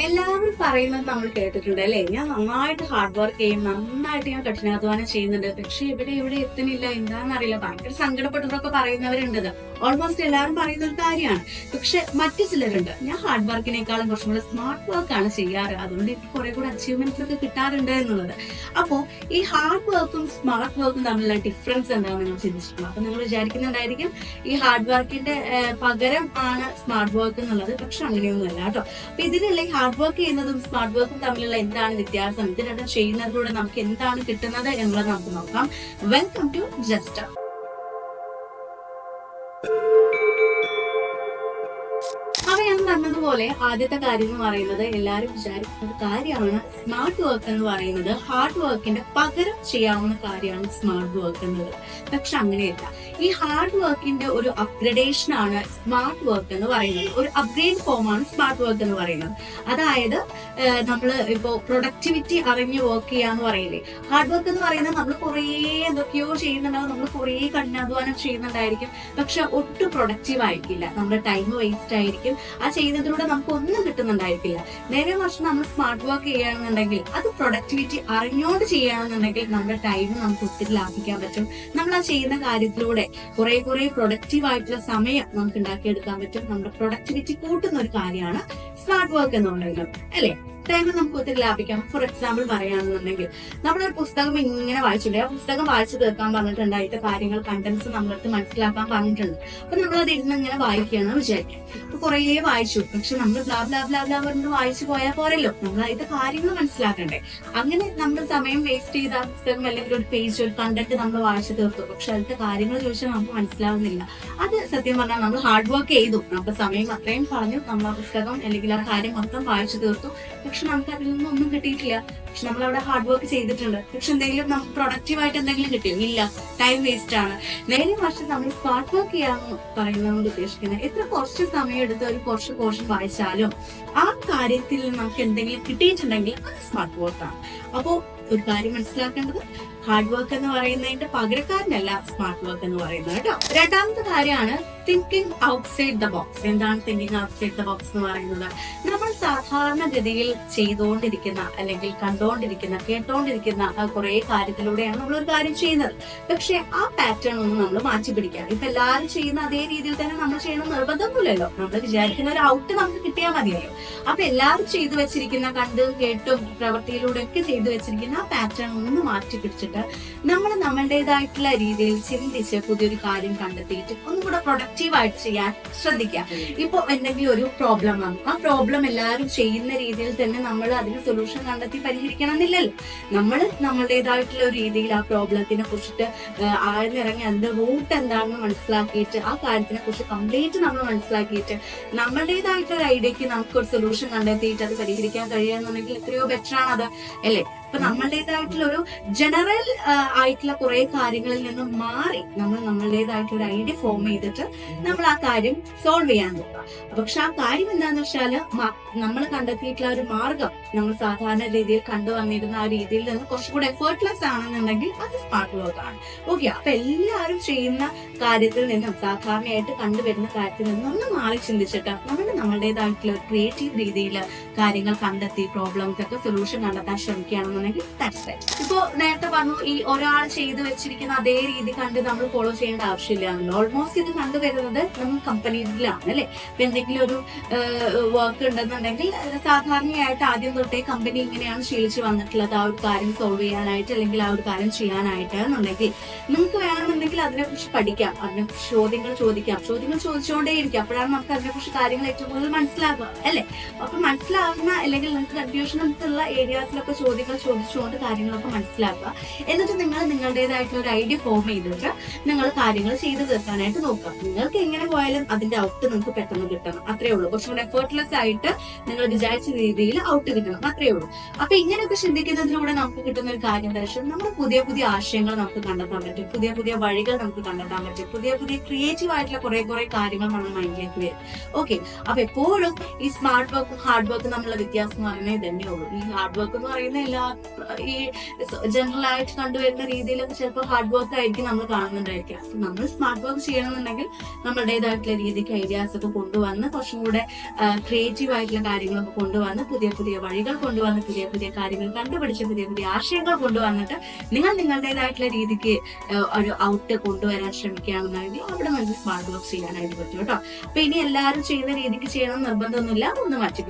എല്ലാവരും പറയുന്നത് നമ്മൾ കേട്ടിട്ടുണ്ട് അല്ലേ? ഞാൻ നന്നായിട്ട് ഹാർഡ് വർക്ക് ചെയ്യും നന്നായിട്ട് ഞാൻ കഠിനാധ്വാനം ചെയ്യുന്നുണ്ട്. പക്ഷെ ഇവിടെ ഇവിടെ എത്തുന്നില്ല? എന്താണെന്നറിയില്ല. ഭയങ്കര സങ്കടപ്പെട്ടതൊക്കെ പറയുന്നവരുണ്ട് ഓൾമോസ്റ്റ് എല്ലാവരും പറയുന്ന ഒരു കാര്യമാണ്. പക്ഷെ മറ്റു ചിലരുണ്ട്. ഞാൻ ഹാർഡ് വർക്കിനേക്കാളും കുറച്ചും കൂടെ സ്മാർട്ട് വർക്ക് ആണ് ചെയ്യാറ്. അതുകൊണ്ട് എനിക്ക് കുറെ കൂടെ അച്ചീവ്മെന്റ്സ് ഒക്കെ കിട്ടാറുണ്ട് എന്നുള്ളത്. അപ്പോ ഈ ഹാർഡ് വർക്കും സ്മാർട്ട് വർക്കും തമ്മിലുള്ള ഡിഫറൻസ് എന്താണെന്ന് നിങ്ങൾ ചിന്തിച്ചിട്ടുണ്ട്? അപ്പൊ നിങ്ങൾ വിചാരിക്കുന്നുണ്ടായിരിക്കും ഈ ഹാർഡ് വർക്കിന്റെ പകരം ആണ് സ്മാർട്ട് വർക്ക് എന്നുള്ളത്. പക്ഷെ അങ്ങനെയൊന്നുമല്ല കേട്ടോ. അപ്പൊ ഇതിലുള്ള ഹാർഡ് വർക്ക് ചെയ്യുന്നതും സ്മാർട്ട് വർക്കും തമ്മിലുള്ള എന്താണ് വ്യത്യാസം? ഇത് രണ്ടും ചെയ്യുന്നതിലൂടെ നമുക്ക് എന്താണ് കിട്ടുന്നത് എന്നുള്ളത് നമുക്ക് നോക്കാം. വെൽക്കം ടു ജസ്റ്റ് അപ്പൊ ഞാൻ പറഞ്ഞതുപോലെ ആദ്യത്തെ കാര്യം എന്ന് പറയുന്നത് എല്ലാവരും വിചാരിക്കുന്ന കാര്യമാണ് സ്മാർട്ട് വർക്ക് എന്ന് പറയുന്നത് ഹാർഡ് വർക്കിന്റെ പകരം ചെയ്യാവുന്ന കാര്യമാണ് സ്മാർട്ട് വർക്ക് എന്നുള്ളത്. പക്ഷെ അങ്ങനെയല്ല. ഈ ഹാർഡ് വർക്കിന്റെ ഒരു അപ്ഗ്രഡേഷൻ ആണ് സ്മാർട്ട് വർക്ക് എന്ന് പറയുന്നത്. ഒരു അപ്ഗ്രേഡ് ഫോം ആണ് സ്മാർട്ട് വർക്ക് എന്ന് പറയുന്നത്. അതായത് നമ്മൾ ഇപ്പോൾ പ്രൊഡക്ടിവിറ്റി അറിഞ്ഞ് വർക്ക് ചെയ്യാന്ന് പറയില്ലേ? ഹാർഡ് വർക്ക് എന്ന് പറയുന്നത് നമ്മൾ കുറേ എന്തൊക്കെയോ ചെയ്യുന്നുണ്ടാവും. നമ്മൾ കുറേ കഠിനാധ്വാനം ചെയ്യുന്നുണ്ടായിരിക്കും. പക്ഷെ ഒട്ടും പ്രൊഡക്റ്റീവ് ആയിരിക്കില്ല നമ്മുടെ ടൈം വേസ്റ്റ് ആയിരിക്കും. ആ ചെയ്യുന്നതിലൂടെ നമുക്ക് ഒന്നും കിട്ടുന്നുണ്ടായിരിക്കില്ല. നേരെ മറിച്ച് നമ്മൾ സ്മാർട്ട് വർക്ക് ചെയ്യുകയാണെന്നുണ്ടെങ്കിൽ അത് പ്രൊഡക്ടിവിറ്റി അറിഞ്ഞുകൊണ്ട് ചെയ്യുകയാണെന്നുണ്ടെങ്കിൽ നമ്മുടെ ടൈം നമുക്ക് ഒത്തിരി ലാഭിക്കാൻ പറ്റും. നമ്മൾ ആ ചെയ്യുന്ന കാര്യത്തിലൂടെ കുറെ കുറെ പ്രൊഡക്റ്റീവ് ആയിട്ടുള്ള സമയം നമുക്ക് ഉണ്ടാക്കിയെടുക്കാൻ പറ്റും. നമ്മുടെ പ്രൊഡക്ടിവിറ്റി കൂട്ടുന്ന ഒരു കാര്യമാണ് സ്മാർട്ട് വർക്ക് എന്നുള്ളത് അല്ലേ അല്ലെ? ടൈം നമുക്ക് ഒത്തിരി ലാഭിക്കാം ഫോർ എക്സാമ്പിൾ പറയുകയാണെന്നുണ്ടെങ്കിൽ നമ്മളൊരു പുസ്തകം ഇങ്ങനെ വായിച്ചിട്ടുണ്ട്. ആ പുസ്തകം വായിച്ചു തീർക്കാൻ പറഞ്ഞിട്ടുണ്ട്. അതിന്റെ കാര്യങ്ങൾ കണ്ടന്റ്സ് നമ്മളടുത്ത് മനസ്സിലാക്കാൻ പറഞ്ഞിട്ടുണ്ട്. അപ്പൊ നമ്മൾ അത് ഇരുന്ന് ഇങ്ങനെ വായിക്കുകയാണ് വിചാരിക്കാം. അപ്പൊ കുറേ വായിച്ചു. പക്ഷെ നമ്മൾ ബ്ലാ ലാബ് ബ്ലാ ബ്ലാ പറഞ്ഞ് വായിച്ചു പോയാൽ പോരല്ലോ. നമ്മൾ അതിന്റെ കാര്യങ്ങൾ മനസ്സിലാക്കണ്ടേ. അങ്ങനെ നമ്മൾ സമയം വേസ്റ്റ് ചെയ്ത ആ പുസ്തകം അല്ലെങ്കിൽ ഒരു പേജ് ഒരു കണ്ടന്റ് നമ്മൾ വായിച്ചു തീർത്തു. പക്ഷെ അതിന്റെ കാര്യങ്ങൾ ചോദിച്ചാൽ നമുക്ക് മനസ്സിലാവുന്നില്ല. അത് സത്യം പറഞ്ഞാൽ നമ്മൾ ഹാർഡ് വർക്ക് ചെയ്തു. നമ്മുടെ സമയം അത്രയും പറഞ്ഞു നമ്മൾ ആ പുസ്തകം അല്ലെങ്കിൽ ആ കാര്യം മൊത്തം വായിച്ചു തീർത്തു. നമുക്ക് അതിൽ ഒന്നും കിട്ടിയിട്ടില്ല. പക്ഷെ നമ്മൾ അവിടെ ഹാർഡ് വർക്ക് ചെയ്തിട്ടുണ്ട്. പക്ഷെ എന്തെങ്കിലും നമുക്ക് പ്രൊഡക്റ്റീവ് ആയിട്ട് എന്തെങ്കിലും കിട്ടിയോ? ഇല്ല. ടൈം വേസ്റ്റ് ആണ്. നേരെ മറിച്ച് നമ്മൾ സ്മാർട്ട് വർക്ക് ചെയ്യാന്ന് പറയുന്നതുകൊണ്ട് ഉദ്ദേശിക്കുന്നത്. എത്ര കുറച്ച് സമയം എടുത്ത് ഒരു കുറച്ച് പോർഷൻ വായിച്ചാലും ആ കാര്യത്തിൽ നമുക്ക് എന്തെങ്കിലും കിട്ടിയിട്ടുണ്ടെങ്കിൽ അത് സ്മാർട്ട് വർക്ക് ആണ്. അപ്പോ ഒരു കാര്യം മനസ്സിലാക്കേണ്ടത് ഹാർഡ് വർക്ക് എന്ന് പറയുന്നതിന്റെ പകരക്കാരനല്ല സ്മാർട്ട് വർക്ക് എന്ന് പറയുന്നത് കേട്ടോ. രണ്ടാമത്തെ കാര്യമാണ് തിങ്കിങ് ഔട്ട്സൈഡ് ദ ബോക്സ് എന്താണ് തിങ്കിങ് ഔട്ട്സൈഡ് ദ ബോക്സ് എന്ന് പറയുന്നത്? സാധാരണഗതിയിൽ ചെയ്തുകൊണ്ടിരിക്കുന്ന അല്ലെങ്കിൽ കണ്ടുകൊണ്ടിരിക്കുന്ന കേട്ടോണ്ടിരിക്കുന്ന കുറെ കാര്യത്തിലൂടെയാണ് നമ്മൾ ഒരു കാര്യം ചെയ്യുന്നത്. പക്ഷെ ആ പാറ്റേൺ ഒന്ന് നമ്മൾ മാറ്റി പിടിക്കാം ഇപ്പൊ എല്ലാവരും ചെയ്യുന്ന അതേ രീതിയിൽ തന്നെ നമ്മൾ ചെയ്യണം നിർബന്ധമൊന്നുമില്ലല്ലോ. നമ്മൾ വിചാരിക്കുന്ന ഒരു ഔട്ട് നമുക്ക് കിട്ടിയാൽ മതിയല്ലോ. അപ്പൊ എല്ലാവരും ചെയ്തു വെച്ചിരിക്കുന്ന കണ്ട് കേട്ടും പ്രവൃത്തിയിലൂടെ ഒക്കെ ചെയ്തു വെച്ചിരിക്കുന്ന ആ പാറ്റേൺ ഒന്ന് മാറ്റി പിടിച്ചിട്ട് നമ്മൾ നമ്മളുടേതായിട്ടുള്ള രീതിയിൽ ചിന്തിച്ച് പുതിയൊരു കാര്യം കണ്ടെത്തിയിട്ട് ഒന്നും കൂടെ പ്രൊഡക്റ്റീവ് ആയിട്ട് ചെയ്യാൻ ശ്രദ്ധിക്കുക. ഇപ്പൊ എന്തെങ്കിലും ഒരു പ്രോബ്ലം വന്നു. ആ പ്രോബ്ലം എല്ലാവരും ചെയ്യുന്ന രീതിയിൽ തന്നെ നമ്മൾ അതിന് സൊല്യൂഷൻ കണ്ടെത്തി പരിഹരിക്കണം എന്നില്ലല്ലോ നമ്മൾ നമ്മളുടേതായിട്ടുള്ള ഒരു രീതിയിൽ ആ പ്രോബ്ലത്തിനെ കുറിച്ചിട്ട് ആഴ്ന്നിറങ്ങി അതിന്റെ റൂട്ട് എന്താണെന്ന് മനസ്സിലാക്കിയിട്ട് ആ കാര്യത്തിനെ കുറിച്ച് കംപ്ലീറ്റ് നമ്മൾ മനസ്സിലാക്കിയിട്ട് നമ്മളുടേതായിട്ടുള്ള ഐഡിയക്ക് നമുക്ക് ഒരു സൊല്യൂഷൻ കണ്ടെത്തിയിട്ട് അത് പരിഹരിക്കാൻ കഴിയുകയെന്നുണ്ടെങ്കിൽ എത്രയോ ബെറ്റർ ആണ് അത് അല്ലേ? അപ്പൊ നമ്മളുടേതായിട്ടുള്ള ഒരു ജനറൽ ആയിട്ടുള്ള കുറെ കാര്യങ്ങളിൽ നിന്നും മാറി നമ്മൾ നമ്മളുടേതായിട്ടുള്ള ഒരു ഐഡിയ ഫോം ചെയ്തിട്ട് നമ്മൾ ആ കാര്യം സോൾവ് ചെയ്യാൻ നോക്കുക. പക്ഷെ ആ കാര്യം എന്താന്ന് വെച്ചാൽ നമ്മൾ കണ്ടെത്തിയിട്ടുള്ള ഒരു മാർഗം നമ്മൾ സാധാരണ രീതിയിൽ കണ്ടു വന്നിരുന്ന ആ രീതിയിൽ നിന്ന് കുറച്ചുകൂടെ എഫേർട്ട്ലെസ് ആണെന്നുണ്ടെങ്കിൽ അത് സ്മാർട്ട് വർക്ക് ആണ്. ഓക്കെ അപ്പൊ എല്ലാവരും ചെയ്യുന്ന കാര്യത്തിൽ നിന്നും സാധാരണയായിട്ട് കണ്ടുവരുന്ന കാര്യത്തിൽ നിന്നും ഒന്ന് മാറി ചിന്തിച്ചിട്ട് നമ്മൾ നമ്മളുടേതായിട്ടുള്ള ക്രിയേറ്റീവ് രീതിയിൽ കാര്യങ്ങൾ കണ്ടെത്തി പ്രോബ്ലംസ് ഒക്കെ സൊല്യൂഷൻ കണ്ടെത്താൻ ശ്രമിക്കുകയാണെന്നുണ്ടെങ്കിൽ ദാറ്റ്സ് റൈറ്റ് ഇപ്പോ നേരത്തെ പറഞ്ഞു ഈ ഒരാൾ ചെയ്തു വെച്ചിരിക്കുന്ന അതേ രീതി കണ്ട് നമ്മൾ ഫോളോ ചെയ്യേണ്ട ആവശ്യമില്ല ഓൾമോസ്റ്റ് ഇത് കണ്ടുവരുന്നത് നമ്മൾ കമ്പനീസിലാണ് അല്ലെ? ഇപ്പൊ എന്തെങ്കിലും ഒരു വർക്ക് ഉണ്ടെന്നുണ്ടെങ്കിൽ സാധാരണയായിട്ട് ആദ്യം തൊട്ടേ കമ്പനി ഇങ്ങനെയാണ് ശീലിച്ചു വന്നിട്ടുള്ളത്. ആ ഒരു കാര്യം സോൾവ് ചെയ്യാനായിട്ട് അല്ലെങ്കിൽ ആ ഒരു കാര്യം ചെയ്യാനായിട്ട് എന്നുണ്ടെങ്കിൽ നിങ്ങൾക്ക് വേണമെന്നുണ്ടെങ്കിൽ അതിനെക്കുറിച്ച് പഠിക്കാം. അതിനെക്കുറിച്ച് ചോദ്യങ്ങൾ ചോദിക്കാം. ചോദ്യങ്ങൾ ചോദിച്ചുകൊണ്ടേയിരിക്കും. അപ്പോഴാണ് നമുക്ക് അതിനെക്കുറിച്ച് കാര്യങ്ങൾ ഏറ്റവും കൂടുതൽ മനസ്സിലാകുക അല്ലെ? അപ്പൊ മനസ്സിലാകുന്ന അല്ലെങ്കിൽ നിങ്ങൾക്ക് കൺഫ്യൂഷൻസ് ഉള്ള ഏരിയാസിലൊക്കെ ചോദ്യങ്ങൾ ചോദിച്ചുകൊണ്ട് കാര്യങ്ങളൊക്കെ മനസ്സിലാക്കുക. എന്നിട്ട് നിങ്ങൾ നിങ്ങളുടേതായിട്ടുള്ള ഒരു ഐഡിയ ഫോം ചെയ്തിട്ട് നിങ്ങൾ കാര്യങ്ങൾ ചെയ്തു തീർക്കാനായിട്ട് നോക്കുക. നിങ്ങൾക്ക് എങ്ങനെ പോയാലും അതിന്റെ ഔട്ട് നിങ്ങൾക്ക് പെട്ടെന്ന് കിട്ടണം. അത്രേ ഉള്ളൂ. കുറച്ചുകൂടെ എഫേർട്ട്ലെസ് ആയിട്ട് നിങ്ങൾ വിചാരിച്ച രീതിയിൽ ഔട്ട് കിട്ടണം. അത്രേ ഉള്ളൂ. അപ്പൊ ഇങ്ങനെയൊക്കെ ചിന്തിക്കുന്നതിലൂടെ നമുക്ക് കിട്ടുന്ന ഒരു കാര്യം വെച്ചാൽ നമ്മൾ പുതിയ പുതിയ ആശയങ്ങൾ നമുക്ക് കണ്ടെത്താൻ പറ്റും. പുതിയ പുതിയ വഴികൾ നമുക്ക് കണ്ടെത്താൻ പറ്റും. പുതിയ പുതിയ ക്രിയേറ്റീവ് ആയിട്ടുള്ള കുറെ കുറെ കാര്യങ്ങൾ നമ്മൾ മൈൻഡിലേക്ക് വരും. ഓക്കെ അപ്പൊ എപ്പോഴും ഈ സ്മാർട്ട് വർക്കും ഹാർഡ് വർക്കും തമ്മിലുള്ള വ്യത്യാസം എന്ന് പറയുന്നത് ഇതന്നെ ഉള്ളൂ. ഈ ഹാർഡ് വർക്ക് എന്ന് പറയുന്ന എല്ലാ ഈ ജനറൽ ആയിട്ട് കണ്ടുവരുന്ന രീതിയിലൊക്കെ ചിലപ്പോൾ ഹാർഡ് വർക്ക് ആയിരിക്കും നമ്മൾ കാണുന്നുണ്ടായിരിക്കാം. അപ്പൊ നമ്മൾ സ്മാർട്ട് വർക്ക് ചെയ്യണമെന്നുണ്ടെങ്കിൽ നമ്മളുടേതായിട്ടുള്ള രീതിക്ക് ഐഡിയാസ് ഒക്കെ കൊണ്ടുവന്ന് കുറച്ചും കൂടെ ക്രിയേറ്റീവ് ആയിട്ടുള്ള കാര്യങ്ങളൊക്കെ കൊണ്ടുവന്ന് പുതിയ പുതിയ വഴികൾ കൊണ്ടുവന്ന് പുതിയ പുതിയ കാര്യങ്ങൾ കണ്ടുപിടിച്ച് പുതിയ പുതിയ ആശയങ്ങൾ കൊണ്ടുവന്നിട്ട് നിങ്ങൾ നിങ്ങളുടേതായിട്ടുള്ള രീതിക്ക് ഒരു ഔട്ട് കൊണ്ടുവരാൻ ശ്രമിക്കുകയാണെന്നുണ്ടെങ്കിൽ അവിടെ നമുക്ക് സ്മാർട്ട് വർക്ക് ചെയ്യാനായിട്ട് പറ്റും കേട്ടോ. അപ്പൊ ഇനി എല്ലാവരും ചെയ്യുന്ന രീതിക്ക് ചെയ്യണം നിർബന്ധമൊന്നുമില്ല. ഒന്ന് മാറ്റി